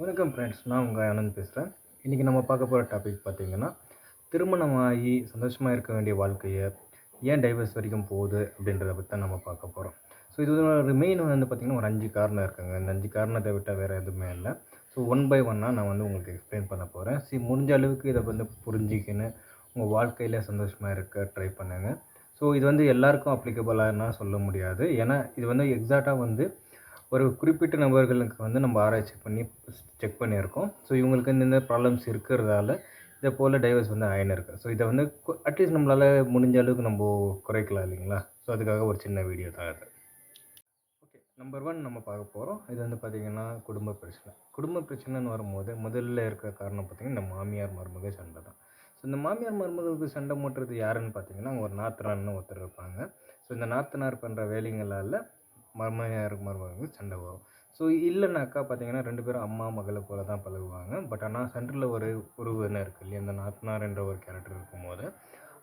வணக்கம் ஃப்ரெண்ட்ஸ் நான் உங்கள் ஆனந்த் பேசுகிறேன் இன்றைக்கி நம்ம பார்க்க போகிற டாபிக் பார்த்தீங்கன்னா திருமணமாகி சந்தோஷமாக இருக்க வேண்டிய வாழ்க்கையை ஏன் டைவர்ஸ் வரைக்கும் போகுது அப்படின்றத பற்றி தான் நம்ம பார்க்க போகிறோம் ஸோ இது ஒரு மெயின் வந்து பார்த்திங்கன்னா ஒரு அஞ்சு காரணம் இருக்குங்க. இந்த அஞ்சு காரணத்தை விட்டால் வேறு எதுவுமே இல்லை. ஸோ ஒன் பை ஒன்னாக நான் வந்து உங்களுக்கு எக்ஸ்பிளைன் பண்ண போகிறேன் சி முடிஞ்ச அளவுக்கு இதை வந்து புரிஞ்சிக்கின்னு உங்கள் வாழ்க்கையில் சந்தோஷமாக இருக்க ட்ரை பண்ணுங்கள் ஸோ இது வந்து எல்லாருக்கும் அப்ளிகபிளாக சொல்ல முடியாது. ஏன்னா இது வந்து எக்ஸாக்டாக வந்து ஒரு குறிப்பிட்ட நபர்களுக்கு வந்து நம்ம ஆராய்ச்சி பண்ணி செக் பண்ணியிருக்கோம். ஸோ இவங்களுக்கு இந்த ப்ராப்ளம்ஸ் இருக்கிறதால இதை போல் டைவர்ஸ் வந்து ஆயினிருக்கு. ஸோ இதை வந்து அட்லீஸ்ட் நம்மளால் முடிஞ்ச அளவுக்கு நம்ம குறைக்கலாம் இல்லைங்களா? ஸோ அதுக்காக ஒரு சின்ன வீடியோ தான் அது. ஓகே நம்பர் ஒன் நம்ம பார்க்க போகிறோம் இது வந்து பார்த்திங்கன்னா குடும்ப பிரச்சனை. குடும்ப பிரச்சனைன்னு வரும்போது முதல்ல இருக்கிற காரணம் பார்த்திங்கன்னா இந்த மாமியார் மருமக சண்டை தான். ஸோ இந்த மாமியார் மருமகளுக்கு சண்டை மூட்டுறது யாருன்னு பார்த்தீங்கன்னா ஒரு நாத்தனார்னு ஒருத்தர் இருப்பாங்க. ஸோ இந்த நாத்தனார் பண்ணுற வேலைங்களால் மருமையார் மருமகளுக்கு சண்டை வரும். ஸோ இல்லைனாக்கா பார்த்தீங்கன்னா ரெண்டு பேரும் அம்மா மகளை போல தான் பழகுவாங்க. பட் ஆனால் சென்டரில் ஒரு உறவினர் இருக்குது இல்லையா? இந்த நாத்தனார் என்ற ஒரு கேரக்டர் இருக்கும்போது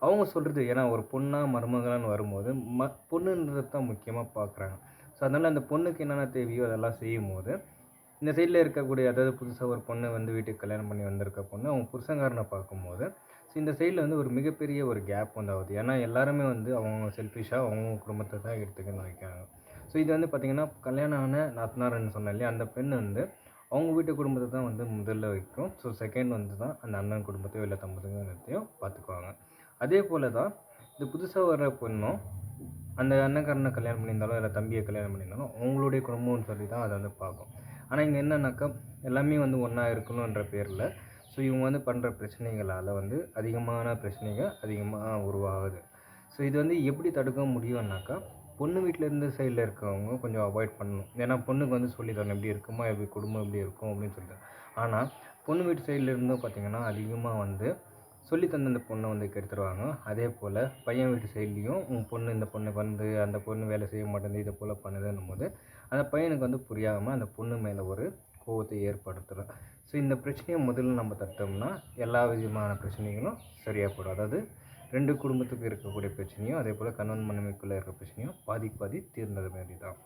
அவங்க சொல்கிறது ஏன்னா ஒரு பொண்ணாக மருமகளான்னு வரும்போது ம பொண்ணுன்றது தான் முக்கியமாக பார்க்குறாங்க ஸோ அதனால் அந்த பொண்ணுக்கு என்னென்ன தேவையோ அதெல்லாம் செய்யும் போது இந்த சைடில் இருக்கக்கூடிய அதாவது புதுசாக ஒரு பொண்ணு வந்து வீட்டுக்கு கல்யாணம் பண்ணி வந்திருக்க பொண்ணு அவங்க புருஷங்காரனை பார்க்கும்போது ஸோ இந்த சைடில் வந்து ஒரு மிகப்பெரிய ஒரு கேப் வந்து ஆகுது ஏன்னா எல்லாருமே வந்து அவங்க செல்ஃபிஷாக அவங்க குடும்பத்தை தான் எடுத்துக்கன்னு வைக்கிறாங்க ஸோ இது வந்து பார்த்திங்கன்னா கல்யாணம் ஆன நாத்தனார்னு சொன்னேன் இல்லையா? அந்த பெண் வந்து அவங்க வீட்டு குடும்பத்தை தான் வந்து முதல்ல வைக்கும். ஸோ செகண்ட் வந்து தான் அந்த அண்ணன் குடும்பத்தையோ இல்லை தம்பதிங்கத்தையோ பார்த்துக்குவாங்க அதே போல் தான் இந்த புதுசாக வர பொண்ணும் அந்த அண்ணக்காரனை கல்யாணம் பண்ணியிருந்தாலும் இல்லை தம்பியை கல்யாணம் பண்ணியிருந்தாலும் அவங்களுடைய குடும்பம்னு சொல்லி தான் அதை வந்து பார்க்கும். ஆனால் இங்கே என்னன்னாக்கா எல்லாமே வந்து ஒன்றா இருக்கணுன்ற பேரில் ஸோ இவங்க வந்து பண்ணுற பிரச்சனைகளால் வந்து அதிகமான பிரச்சனைகள் அதிகமாக உருவாகுது. ஸோ இது வந்து எப்படி தடுக்க முடியும்னாக்கா பொண்ணு வீட்டில் இருந்து சைடில் இருக்கவங்க கொஞ்சம் அவாய்ட் பண்ணணும். ஏன்னா பொண்ணுக்கு வந்து சொல்லி தரணும் எப்படி இருக்குமா எப்படி குடும்பம் எப்படி இருக்கும் அப்படின்னு சொல்லிட்டு. ஆனால் பொண்ணு வீட்டு சைடில் இருந்தும் பார்த்திங்கன்னா அதிகமாக வந்து சொல்லி தந்த அந்த பொண்ணை வந்து கெடுத்துருவாங்க அதே போல் பையன் வீட்டு சைட்லேயும் உன் பொண்ணு இந்த பொண்ணு வந்து அந்த பொண்ணு வேலை செய்ய மாட்டேங்குது இதை போல் பண்ணுதுன்னும் போது அந்த பையனுக்கு வந்து புரியாமல் அந்த பொண்ணு மேலே ஒரு கோவத்தை ஏற்படுத்துகிறோம் ஸோ இந்த பிரச்சனையை முதல்ல நம்ம தட்டோம்னா எல்லா விதமான பிரச்சனைகளும் சரியாக போடும் அதாவது ரெண்டு குடும்பத்துக்கு இருக்கக்கூடிய பிரச்சனையும் அதே போல் கணவன் மனைவிக்குள்ளே இருக்கிற பிரச்சனையும் பாதி பாதி தீர்ந்தது மாரி தான்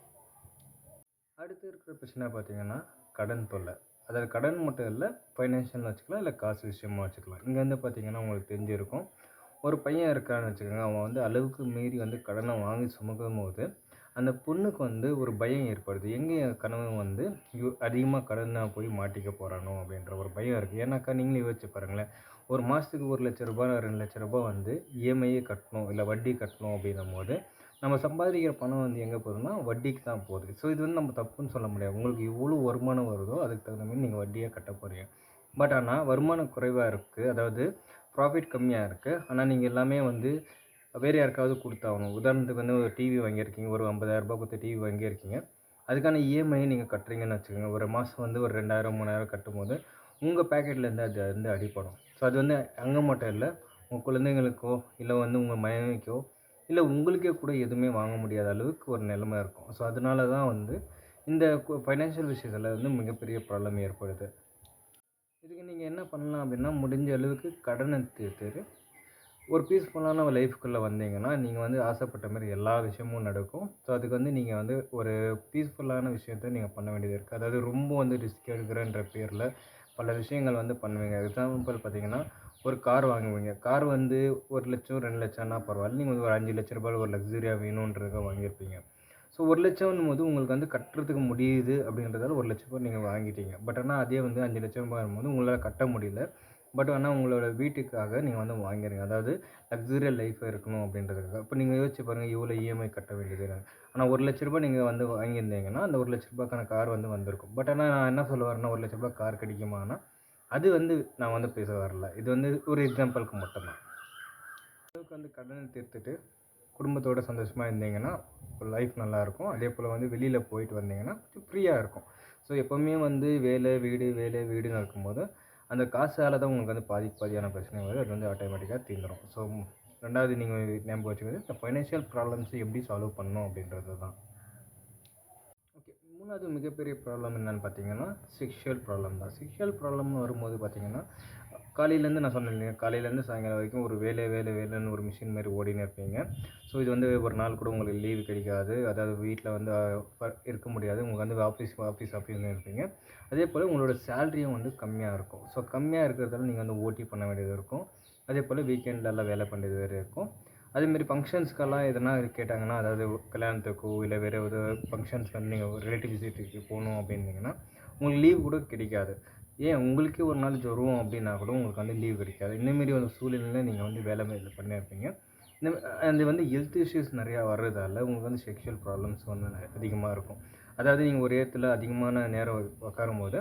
அடுத்து இருக்கிற பிரச்சனை பார்த்திங்கன்னா கடன் தொல்லை. அதாவது கடன் மட்டும் இல்லை ஃபைனான்ஷியல்னு வச்சுக்கலாம் இல்லை காசு விஷயமா வச்சுக்கலாம். இங்கே வந்து பார்த்திங்கன்னா உங்களுக்கு தெரிஞ்சிருக்கும். ஒரு பையன் இருக்கான்னு வச்சுக்கோங்க அவன் வந்து அளவுக்கு மீறி வந்து கடனை வாங்கி சுமக்கும் போது அந்த பொண்ணுக்கு வந்து ஒரு பயம் ஏற்படுது. எங்கே கணவன் வந்து அதிகமாக கடனாக போய் மாட்டிக்க போகிறானோ அப்படின்ற ஒரு பயம் இருக்குது ஏன்னாக்கா நீங்களே யோசிச்சு பாருங்களேன். ஒரு மாதத்துக்கு ஒரு லட்ச ரூபாய் ரெண்டு லட்ச ரூபாய் வந்து இஎம்ஐயே கட்டணும் இல்லை வட்டி கட்டணும் அப்படின்னும் போது நம்ம சம்பாதிக்கிற பணம் வந்து எங்கே போகுதுன்னா வட்டிக்கு தான் போகுது. ஸோ இது வந்து நம்ம தப்புன்னு சொல்ல முடியாது. உங்களுக்கு எவ்வளோ வருமானம் வருதோ அதுக்கு தகுந்த மாதிரி நீங்கள் வட்டியாக கட்ட போகிறீங்க பட் ஆனால் வருமானம் குறைவாக இருக்குது அதாவது ப்ராஃபிட் கம்மியாக இருக்குது ஆனால் நீங்கள் எல்லாமே வந்து வேறு யாருக்காவது கொடுத்தாகணும். உதாரணத்துக்கு வந்து ஒரு டிவி வாங்கியிருக்கீங்க. ஒரு ஐம்பதாயிரரூபா கொடுத்து டிவி வாங்கியிருக்கீங்க. அதுக்கான இஎம்ஐ நீங்கள் கட்டுறீங்கன்னு வச்சுக்கோங்க. ஒரு மாதம் வந்து ஒரு ரெண்டாயிரம் மூணாயிரம் கட்டும்போது உங்கள் பேக்கெட்லேருந்து அது வந்து அடிப்படும் ஸோ அது வந்து அங்கே மட்டும் இல்லை உங்கள் குழந்தைங்களுக்கோ இல்லை வந்து உங்கள் மனைவிக்கோ இல்லை உங்களுக்கே கூட எதுவுமே வாங்க முடியாத அளவுக்கு ஒரு நிலைமை இருக்கும். ஸோ அதனால தான் வந்து இந்த ஃபைனான்ஷியல் விஷயத்தில் வந்து மிகப்பெரிய ப்ராப்ளம் ஏற்படுது. இதுக்கு நீங்கள் என்ன பண்ணலாம் அப்படின்னா முடிஞ்ச அளவுக்கு கடனை தீர்த்துட்டு ஒரு பீஸ்ஃபுல்லான ஒரு லைஃப்குள்ளே வந்தீங்கன்னா நீங்கள் வந்து ஆசைப்பட்ட மாதிரி எல்லா விஷயமும் நடக்கும். ஸோ அதுக்கு வந்து நீங்கள் வந்து ஒரு பீஸ்ஃபுல்லான விஷயத்த நீங்கள் பண்ண வேண்டியது இருக்குது அதாவது ரொம்ப வந்து ரிஸ்க் எடுக்கிறன்ற பேரில் பல விஷயங்கள் வந்து பண்ணுவீங்க. எக்ஸாம்பிள் பார்த்தீங்கன்னா ஒரு கார் வாங்குவீங்க. கார் வந்து ஒரு லட்சம் ரெண்டு லட்சம்னா பரவாயில்ல. நீங்கள் வந்து ஒரு அஞ்சு லட்ச ரூபாயில் ஒரு லக்ஸுரியாக வேணுன்றதுக்காக வாங்கியிருப்பீங்க. ஸோ ஒரு லட்சம் போது உங்களுக்கு வந்து கட்டுறதுக்கு முடியுது அப்படின்றதால ஒரு லட்ச ரூபாய் நீங்கள் வாங்கிட்டீங்க. பட் ஆனால் அதே வந்து அஞ்சு லட்சம் ரூபாய் போது உங்களால் கட்ட முடியல. பட் ஆனால் உங்களோட வீட்டுக்காக நீங்கள் வந்து வாங்கிறீங்க அதாவது லக்ஸுரியல் லைஃப் இருக்கணும் அப்படின்றதுக்காக. இப்போ நீங்கள் யோசிச்சு பாருங்கள் இவ்வளோ இஎம்ஐ கட்ட வேண்டியது ஆனால் ஒரு லட்ச ரூபாய் நீங்கள் வந்து வாங்கியிருந்தீங்கன்னா அந்த ஒரு லட்ச ரூபாய்க்கான கார் வந்து வந்திருக்கும். பட் ஆனால் நான் என்ன சொல்ல வரேன்னா ஒரு லட்ச ரூபாய் கார் கிடைக்குமானா அது வந்து நான் வந்து பேச வரல. இது வந்து ஒரு எக்ஸாம்பிளுக்கு மட்டும்தான். அளவுக்கு வந்து கடனை தீர்த்துட்டு குடும்பத்தோடு சந்தோஷமாக இருந்தீங்கன்னா லைஃப் நல்லாயிருக்கும் அதே போல் வந்து வெளியில் போயிட்டு வந்தீங்கன்னா கொஞ்சம் ஃப்ரீயாக இருக்கும். ஸோ எப்போவுமே வந்து வேலை வீடு வேலை வீடுன்னு இருக்கும்போது அந்த காசால் தான் உங்களுக்கு வந்து பாதி பாதியான பிரச்சனை வருது அது வந்து ஆட்டோமேட்டிக்காக தீர்ந்துடும் ஸோ ரெண்டாவது நீங்கள் ஞாபகம் வச்சுக்கிறது இந்த ஃபைனான்ஷியல் ப்ராப்ளம்ஸை எப்படி சால்வ் பண்ணணும் அப்படின்றது தான். ஓகே மூணாவது மிகப்பெரிய ப்ராப்ளம் என்னென்னு பார்த்தீங்கன்னா செக்ஷுவல் ப்ராப்ளம் தான். செக்ஷுவல் ப்ராப்ளம்னு வரும்போது பார்த்தீங்கன்னா காலையிலேருந்து நான் சொன்னேன் இல்லையா காலையிலேருந்து சாயங்காலம் வரைக்கும் ஒரு வேலை வேலை வேலைன்னு ஒரு மிஷின் மாதிரி ஓடினே இருப்பீங்க. ஸோ இது வந்து ஒரு நாள் கூட உங்களுக்கு லீவு கிடைக்காது. அதாவது வீட்டில் வந்து இருக்க முடியாது. உங்களுக்கு வந்து ஆஃபீஸ் ஆஃபீஸ் ஆஃபீஸ்னு இருப்பீங்க. அதே போல் உங்களோட சேலரியும் வந்து கம்மியாக இருக்கும். ஸோ கம்மியாக இருக்கிறதால நீங்கள் வந்து ஓட்டி பண்ண வேண்டியது இருக்கும். அதே போல் வீக்கெண்ட்லலாம் வேலை பண்ணுறது வேறு இருக்கும். அதேமாரி ஃபங்க்ஷன்ஸ்க்கெல்லாம் எதனா கேட்டாங்கன்னா அதாவது கல்யாணத்துக்கோ இல்லை வேறு ஒரு ஃபங்க்ஷன்ஸ்க்கு வந்து நீங்கள் ரிலேட்டிவ் விசிட்டுக்கு போகணும் அப்படின்னீங்கன்னா உங்களுக்கு லீவ் கூட கிடைக்காது. ஏன் உங்களுக்கே ஒரு நாள் ஜுரம் அப்படின்னா கூட உங்களுக்கு வந்து லீவ் கிடைக்காது இந்தமாரி ஒரு சூழ்நிலையில் நீங்கள் வந்து வேலை மேல பண்ணியிருப்பீங்க. இந்த அது வந்து ஹெல்த் இஷ்யூஸ் நிறையா வர்றதால உங்களுக்கு வந்து செக்ஷுவல் ப்ராப்ளம்ஸ் வந்து அதிகமாக இருக்கும். அதாவது நீங்கள் ஒரு இடத்துல அதிகமான நேரம் உட்காரும் போது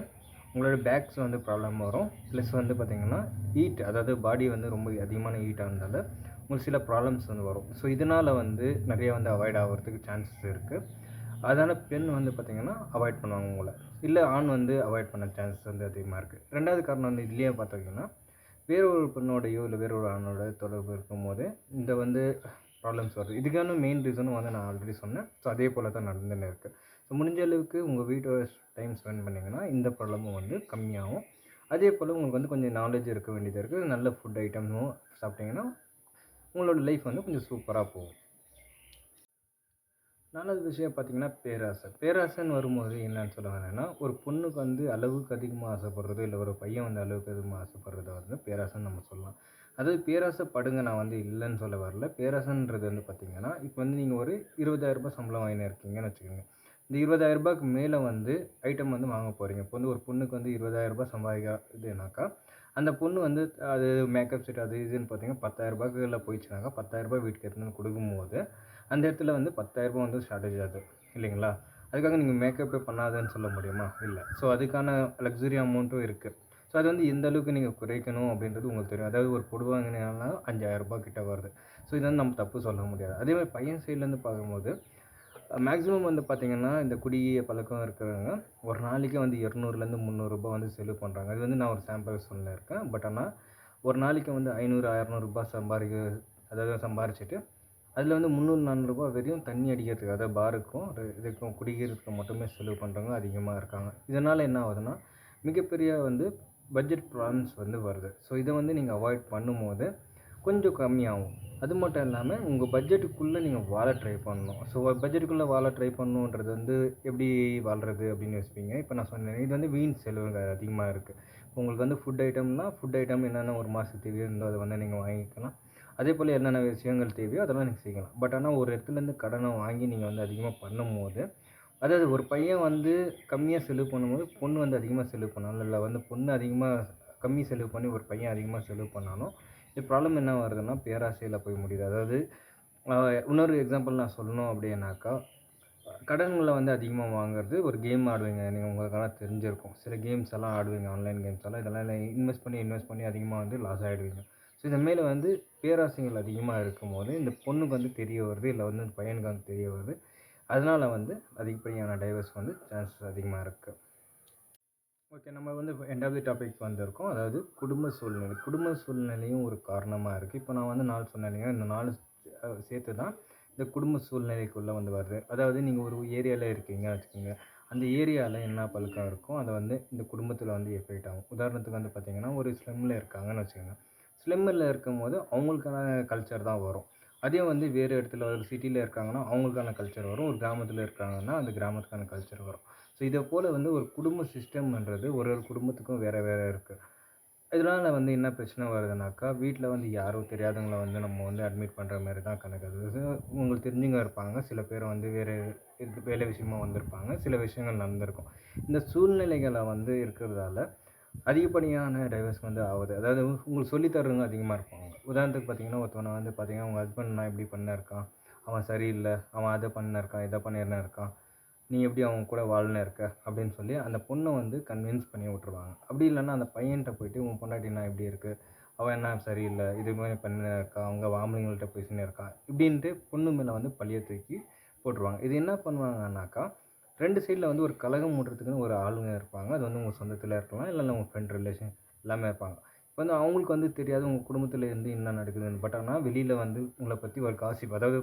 உங்களோட பேக்ஸ் வந்து ப்ராப்ளம் வரும். ப்ளஸ் வந்து பார்த்திங்கன்னா ஹீட் அதாவது பாடி வந்து ரொம்ப அதிகமான ஹீட் ஆனதால உங்களுக்கு சில ப்ராப்ளம்ஸ் வந்து வரும். ஸோ இதனால் வந்து நிறைய வந்து அவாய்ட் ஆகிறதுக்கு சான்சஸ் இருக்குது அதனால் பெண் வந்து பார்த்திங்கன்னா அவாய்ட் பண்ணுவாங்க உங்களை. இல்லை ஆண் வந்து அவாய்ட் பண்ண சான்சஸ் வந்து அதிகமாக இருக்குது ரெண்டாவது காரணம் வந்து இதுலேயே பார்த்தீங்கன்னா வேற ஒரு பெண்ணோடையோ இல்லை வேற ஒரு ஆணோட தொடர்பு இருக்கும்போது இந்த வந்து ப்ராப்ளம்ஸ் வருது. இதுக்கான மெயின் ரீசனும் வந்து நான் ஆல்ரெடி சொன்னேன். ஸோ அதே போல் தான் நடந்துன்னு இருக்குது ஸோ முடிஞ்ச அளவுக்கு உங்கள் வீட்டோட டைம் ஸ்பெண்ட் பண்ணிங்கன்னா இந்த ப்ராப்ளமும் வந்து கம்மியாகும். அதே போல் உங்களுக்கு வந்து கொஞ்சம் நாலேஜ் இருக்க வேண்டியதாக இருக்குது நல்ல ஃபுட் ஐட்டமும் சாப்பிட்டிங்கன்னா உங்களோட லைஃப் வந்து கொஞ்சம் சூப்பராக போகும். நாலாவது விஷயம் பார்த்தீங்கன்னா பேராசை. பேராசைன்னு வரும்போது என்னன்னு சொல்ல வரேன்னா ஒரு பொண்ணுக்கு வந்து அளவுக்கு அதிகமாக ஆசைப்படுறதோ இல்லை ஒரு பையன் வந்து அளவுக்கு அதிகமாக ஆசைப்படுறதோ வந்து பேராசைன்னு நம்ம சொல்லலாம். அதாவது பேராசைப்படுங்க நான் வந்து இல்லைன்னு சொல்ல வரல. பேராசைன்றது வந்து பார்த்தீங்கன்னா இப்போ வந்து நீங்கள் ஒரு இருபதாயிரரூபா சம்பளம் வாங்கினு இருக்கீங்கன்னு வச்சுக்கோங்க. இந்த இருபதாயிரரூபாய்க்கு மேலே வந்து ஐட்டம் வந்து வாங்க போகிறீங்க இப்போ வந்து ஒரு பொண்ணுக்கு வந்து இருபதாயிரரூபா சம்பாதிக்கிறதுனாக்கா அந்த பொண்ணு வந்து அது மேக்கப் செட் அது இதுன்னு பார்த்தீங்கன்னா பத்தாயிரரூபாய்க்குள்ள போயிடுச்சுனாக்கா பத்தாயிரரூபா வீட்டுக்கு எடுத்துன்னு கொடுக்கும்போது அந்த இடத்துல வந்து பத்தாயிரரூபா வந்து ஷார்ட்டேஜ் ஆகுது இல்லைங்களா? அதுக்காக நீங்கள் மேக்கப்பே பண்ணாதேன்னு சொல்ல முடியுமா? இல்லை. ஸோ அதுக்கான லக்ஸுரி அமௌண்ட்டும் இருக்குது ஸோ அது வந்து எந்த அளவுக்கு நீங்கள் குறைக்கணும் அப்படின்றது உங்களுக்கு தெரியும். அதாவது ஒரு பொடு அஞ்சாயிரம் அஞ்சாயிரரூபா கிட்ட வருது. ஸோ இது வந்து நம்ம தப்பு சொல்ல முடியாது. அதே மாதிரி பையன் சைட்லேருந்து பார்க்கும்போது மேக்ஸிமம் வந்து பார்த்திங்கன்னா இந்த குடிய பழக்கம் இருக்கிறவங்க ஒரு நாளைக்கு வந்து இரநூறுலேருந்து முந்நூறுரூபா வந்து செலவு பண்ணுறாங்க அது வந்து நான் ஒரு சாம்பிள் சொல்லியிருக்கேன். பட் ஆனால் ஒரு நாளைக்கு வந்து ஐநூறு அறநூறுபா சம்பாதிக்க அதாவது சம்பாரிச்சிட்டு அதில் வந்து முந்நூறு நானூறுரூபா வரையும் தண்ணி அடிக்கிறதுக்கு அதாவது பாருக்கும் இதுக்கும் குடிக்கிறதுக்கு மட்டுமே செலவு பண்ணுறவங்க அதிகமாக இருக்காங்க. இதனால் என்ன ஆகுதுன்னா மிகப்பெரிய வந்து பட்ஜெட் ப்ராப்ளம்ஸ் வந்து வருது. ஸோ இதை வந்து நீங்கள் அவாய்ட் பண்ணும்போது கொஞ்சம் கம்மியாகும். அது மட்டும் இல்லாமல் உங்கள் பட்ஜெட்டுக்குள்ளே நீங்கள் வாழ ட்ரை பண்ணணும். ஸோ பட்ஜெட்டுக்குள்ளே வாழ ட்ரை பண்ணணுன்றது வந்து எப்படி வாழ்கிறது அப்படின்னு யோசிப்பீங்க? இப்போ நான் சொன்னேன் இது வந்து வீண் செலவுங்க அதிகமாக இருக்குது உங்களுக்கு வந்து ஃபுட் ஐட்டம்னால் ஃபுட் ஐட்டம் என்னென்ன ஒரு மாதத்துக்கு தேவையோ இருந்தோ அதை வந்து நீங்கள் வாங்கிக்கலாம். அதே போல் என்னென்ன விஷயங்கள் தேவையோ அதெல்லாம் நீங்கள் செய்யலாம். பட் ஆனால் ஒரு இடத்துலேருந்து கடனை வாங்கி நீங்கள் வந்து அதிகமாக பண்ணும்போது அதாவது ஒரு பையன் வந்து கம்மியாக செலவு பண்ணும்போது பொண்ணு வந்து அதிகமாக செலவு பண்ணாலும் இல்லை வந்து பொண்ணு அதிகமாக கம்மி செலவு பண்ணி ஒரு பையன் அதிகமாக செலவு பண்ணாலும் இது ப்ராப்ளம் என்ன வருதுன்னா பேராசையில் போய் முடியுது. அதாவது இன்னொரு எக்ஸாம்பிள் நான் சொல்லணும் அப்படின்னாக்கா கடன்களை வந்து அதிகமாக வாங்குறது ஒரு கேம் ஆடுவீங்க. நீங்கள் உங்களுக்கெல்லாம் தெரிஞ்சிருக்கும். சில கேம்ஸ் எல்லாம் ஆடுவீங்க. ஆன்லைன் கேம்ஸ் எல்லாம். இதெல்லாம் இன்வெஸ்ட் பண்ணி இன்வெஸ்ட் பண்ணி அதிகமாக வந்து லாஸ் ஆகிடுவீங்க ஸோ இந்த மேலே வந்து பேராசைகள் அதிகமாக இருக்கும்போது இந்த பொண்ணுக்கு வந்து தெரிய வருது இல்லை வந்து இந்த பையனுக்கு வந்து தெரிய வருது. அதனால் வந்து அதிகப்படியான டைவர்ஸ் வந்து சான்சஸ் அதிகமாக இருக்குது ஓகே நம்ம வந்து எண்ட் ஆஃப் தி டாபிக் வந்திருக்கோம். அதாவது குடும்ப சூழ்நிலை. குடும்ப சூழ்நிலையும் ஒரு காரணமாக இருக்குது இப்போ நான் வந்து நாலு சொன்னேன் இந்த நாலு சேர்த்து தான் இந்த குடும்ப சூழ்நிலைக்குள்ளே வந்து வருது. அதாவது நீங்கள் ஒரு ஏரியாவில் இருக்கீங்க வச்சுக்கோங்க. அந்த ஏரியாவில் என்ன பழக்கம் இருக்கோ அதை வந்து இந்த குடும்பத்தில் வந்து எஃபெக்ட் ஆகும். உதாரணத்துக்கு வந்து பார்த்திங்கன்னா ஒரு ஸ்லம்மில் இருக்காங்கன்னு வச்சுக்கோங்க. ஸ்லம்மில் இருக்கும்போது அவங்களுக்கான கல்ச்சர் தான் வரும். அதே வந்து வேறு இடத்துல ஒரு சிட்டியில் இருக்காங்கன்னா அவங்களுக்கான கல்ச்சர் வரும். ஒரு கிராமத்தில் இருக்காங்கன்னா அந்த கிராமத்துக்கான கல்ச்சர் வரும். ஸோ இதை போல் வந்து ஒரு குடும்ப சிஸ்டம்ன்றது ஒரு ஒரு குடும்பத்துக்கும் வேறு வேறு இருக்குது இதனால் வந்து என்ன பிரச்சனை வருதுனாக்கா வீட்டில் வந்து யாரோ தெரியாதவங்கள வந்து நம்ம வந்து அட்மிட் பண்ணுற மாதிரி தான் கணக்கு. அது உங்களுக்கு தெரிஞ்சவங்க இருப்பாங்க. சில பேர் வந்து வேறு இது வேலை விஷயமா வந்திருப்பாங்க. சில விஷயங்கள் நடந்திருக்கும். இந்த சூழ்நிலைகளை வந்து இருக்கிறதால அதிகப்படியான டைவர்ஸ் வந்து ஆகுது. அதாவது உங்களுக்கு சொல்லித்தர்றவங்க அதிகமாக இருப்பாங்க உதாரணத்துக்கு பார்த்தீங்கன்னா ஒருத்தவனை வந்து பார்த்தீங்கன்னா உங்கள் ஹஸ்பண்ட் நான் இப்படி பண்ண இருக்கான். அவன் சரியில்லை. அவன் அதை பண்ண இருக்கான் இதை பண்ணிருந்தா இருக்கான். நீ எப்படி அவங்க கூட வாழ்னு இருக்க? அப்படின்னு சொல்லி அந்த பொண்ணை வந்து கன்வின்ஸ் பண்ணி விட்ருவாங்க அப்படி இல்லைன்னா அந்த பையன்கிட்ட போயிட்டு உன் பொண்டாட்டி நான் இப்படி இருக்குது அவன் என்ன சரியில்லை. இது மாதிரி பண்ண இருக்கா? அவங்க ஆம்பளைங்கள்ட்ட பேசினே இருக்கா? இப்படின்ட்டு பொண்ணு மேலே வந்து பழிய தூக்கி போட்டுருவாங்க. இது என்ன பண்ணுவாங்கன்னாக்கா ரெண்டு சைடில் வந்து ஒரு கலகம் ஓடுறதுக்குன்னு ஒரு ஆளுங்க இருப்பாங்க. அது வந்து உங்கள் சொந்தத்தில் இருக்கலாம் இல்லைன்னா உங்கள் ஃப்ரெண்ட் ரிலேஷன் எல்லாமே இருப்பாங்க. இப்போ வந்து அவங்களுக்கு வந்து தெரியாது உங்கள் குடும்பத்தில் இருந்து என்ன நடக்குதுன்னு. பட் ஆனால் வெளியில் வந்து உங்களை பற்றி ஒரு காசிப் அதாவது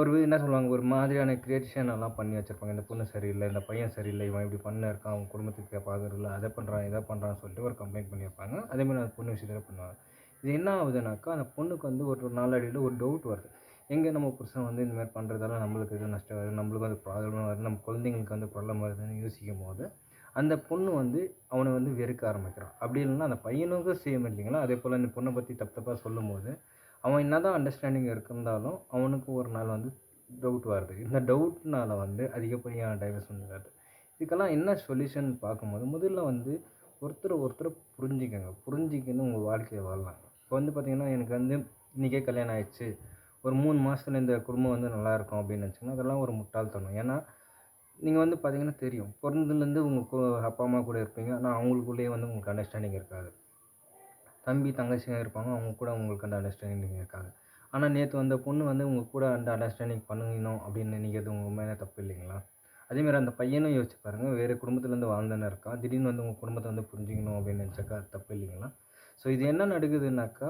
ஒரு என்ன சொல்லுவாங்க? ஒரு மாதிரியான கிரியேஷன் எல்லாம் பண்ணி வச்சுருப்பாங்க. இந்த பொண்ணு சரியில்லை இந்த பையன் சரியில்லை இவன் இப்படி பண்ண இருக்கான் அவங்க குடும்பத்துக்கு பார்க்குறதில்ல அதை பண்ணுறான் இதை பண்ணுறான்னு சொல்லிட்டு ஒரு கம்ப்ளைண்ட் பண்ணியிருப்பாங்க அதே மாதிரி அந்த பொண்ணு விஷயத்தில் பண்ணுவாங்க. இது என்ன ஆகுதுனாக்கா அந்த பொண்ணுக்கு வந்து ஒரு நாளடியில் ஒரு டவுட் வருது. எங்கே நம்ம புருஷன் வந்து இந்த மாதிரி பண்ணுறதால நம்மளுக்கு எதுவும் நஷ்டம் வருது. நம்மளுக்கு வந்து ப்ராப்ளம் வருது. நம்ம குழந்தைங்களுக்கு வந்து ப்ராப்ளம் வருதுன்னு யோசிக்கும் போது அந்த பொண்ணு வந்து அவனை வந்து வெறுக்க ஆரம்பிக்கிறான். அப்படி இல்லைன்னா அந்த பையனுக்கும் சேம் இல்லைங்களா? அதே போல் இந்த பொண்ணை பற்றி தப்பு தப்பாக சொல்லும்போது அவன் என்ன தான் அண்டர்ஸ்டாண்டிங் இருந்தாலும் அவனுக்கு ஒரு நாள் வந்து டவுட் வருது. இந்த டவுட்னால் வந்து அதிகப்படியான டைவர்ஸ் வந்து வருது இதுக்கெல்லாம் என்ன சொல்யூஷன் பார்க்கும்போது முதல்ல வந்து ஒருத்தர் ஒருத்தர் புரிஞ்சுக்கங்க. புரிஞ்சிக்கணும் உங்கள் வாழ்க்கையை வாழலாம் இப்போ வந்து பார்த்திங்கன்னா எனக்கு வந்து இன்றைக்கே கல்யாணம் ஆயிடுச்சு. ஒரு மூணு மாதத்துல இந்த குடும்பம் வந்து நல்லா இருக்கும் அப்படின்னு நினச்சிங்கன்னா அதெல்லாம் ஒரு முட்டாள்தனம். ஏன்னா நீங்கள் வந்து பார்த்தீங்கன்னா தெரியும். பிறந்ததுலேருந்து உங்கள் அப்பா அம்மா கூட இருப்பீங்க. ஆனால் அவங்களுக்குள்ளேயே வந்து உங்களுக்கு அண்டர்ஸ்டாண்டிங் இருக்காது. தம்பி தங்கச்சிங்க இருப்பாங்க. அவங்க கூட உங்களுக்கு அந்த அண்டர்ஸ்டாண்டிங் இருக்காது. ஆனால் நேற்று வந்த பொண்ணு வந்து உங்கள் கூட அந்த அண்டர்ஸ்டாண்டிங் பண்ணணும் அப்படின்னு நினைக்கிறது உங்கள் மேலே தப்பு இல்லைங்களா? அதேமாதிரி அந்த பையனும் யோசிச்சு பாருங்கள் வேறு குடும்பத்துலேருந்து வாழ்ந்தானே இருக்கான். திடீர்னு வந்து உங்கள் குடும்பத்தை வந்து புரிஞ்சுக்கணும் அப்படின்னு நினச்சாக்கா தப்பு இல்லைங்களா? ஸோ இது என்ன நடக்குதுன்னாக்கா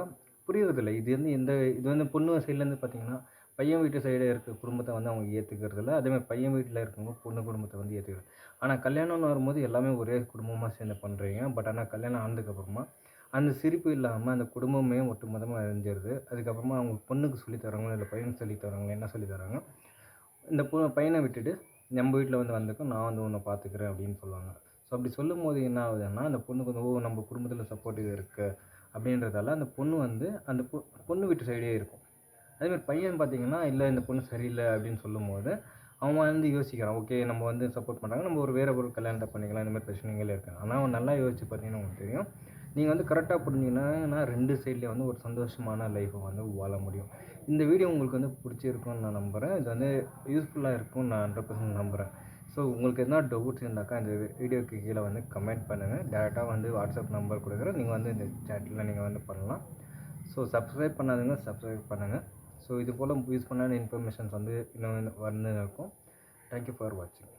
புரியுறதில்ல. இது வந்து எந்த இது வந்து பொண்ணு சைட்லேருந்து பார்த்தீங்கன்னா பையன் வீட்டு சைடு இருக்க குடும்பத்தை வந்து அவங்க ஏற்றுக்கிறதில்ல அதேமாதிரி பையன் வீட்டில் இருக்கவங்க பொண்ணு குடும்பத்தை வந்து ஏற்றுக்கிறது ஆனால் கல்யாணம்னு வரும்போது எல்லாமே ஒரே குடும்பமாக சேர்ந்து பண்ணுறீங்க பட் ஆனால் கல்யாணம் ஆனதுக்கப்புறமா அந்த சிரிப்பு இல்லாமல் அந்த குடும்பமே ஒட்டுமொத்தமாக அறிஞ்சிருது அதுக்கப்புறமா அவங்க பொண்ணுக்கு சொல்லித்தராங்களோ இல்லை பையனுக்கு சொல்லித்தராங்களோ என்ன சொல்லித் தராங்க? இந்த பொ பையனை விட்டுட்டு நம்ம வீட்டில் வந்து வந்துக்கும் நான் வந்து உன்னை பார்த்துக்கிறேன் அப்படின்னு சொல்லுவாங்க. ஸோ அப்படி சொல்லும் போது என்ன ஆகுதுன்னா அந்த பொண்ணுக்கு வந்து ஓ நம்ம குடும்பத்தில் சப்போர்ட்டிவ் இருக்குது அப்படின்றதால அந்த பொண்ணு வந்து அந்த பொ பொண்ணு வீட்டு சைடே இருக்கும். அதேமாதிரி பையன் பார்த்திங்கன்னா இல்லை இந்த பொண்ணு சரியில்லை அப்படின்னு சொல்லும்போது அவன் வந்து யோசிக்கிறான் ஓகே நம்ம வந்து சப்போர்ட் பண்ணுறாங்க நம்ம ஒரு வேறு ஒரு கல்யாணத்தை பண்ணிக்கலாம் இந்த மாதிரி பிரச்சனைகள் இருக்குது ஆனால் அவன் நல்லா யோசிச்சு பார்த்தீங்கன்னா உங்களுக்கு தெரியும் நீங்கள் வந்து கரெக்டாக புரிஞ்சிங்கன்னா ரெண்டு சைட்லேயும் வந்து ஒரு சந்தோஷமான லைஃப்பை வந்து வாழ முடியும். இந்த வீடியோ உங்களுக்கு வந்து பிடிச்சிருக்கும்னு நான் நம்புகிறேன் இது வந்து யூஸ்ஃபுல்லாக இருக்கும்னு நான் ஹண்ட்ரட் பர்சன்ட் நம்புகிறேன் ஸோ உங்களுக்கு எதனா டவுட்ஸ் இருந்தாக்கா இந்த வீடியோக்கு கீழே வந்து கமெண்ட் பண்ணுங்கள் டேரெக்டாக வந்து வாட்ஸ்அப் நம்பர் கொடுக்குறேன். நீங்கள் வந்து இந்த சேட்டில் நீங்கள் வந்து பண்ணலாம். ஸோ சப்ஸ்கிரைப் பண்ணாதுங்க சப்ஸ்கிரைப் பண்ணுங்கள் ஸோ இது போல் யூஸ் பண்ணாத இன்ஃபர்மேஷன்ஸ் வந்து இன்னும் வந்து இருக்கும் தேங்க்யூ ஃபார் வாட்சிங்